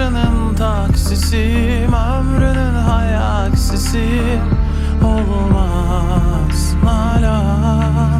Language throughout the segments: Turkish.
Ben karşının taksisiyim Ömrünün hayaksisiyim Olmaz Nalan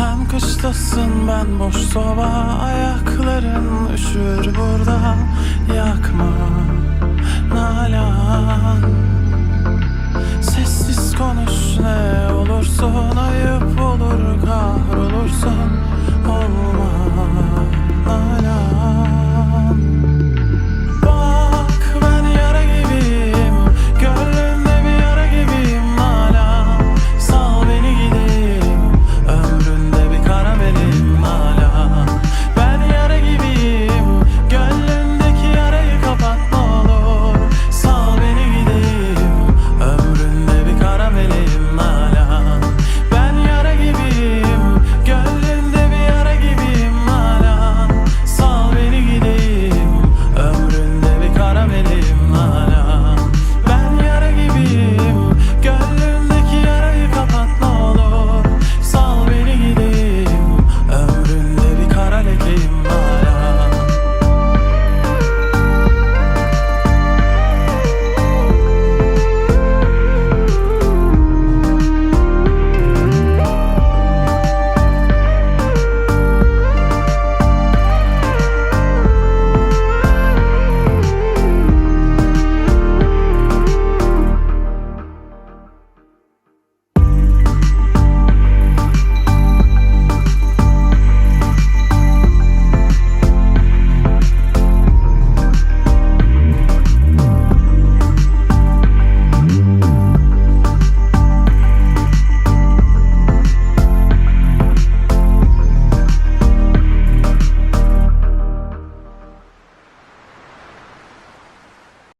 Sen kışlasın ben boş soba Ayakların üşür buradan Yakma nalan. Sessiz konuş ne olursun. Ayıp olur kahrolursun. Olmaz.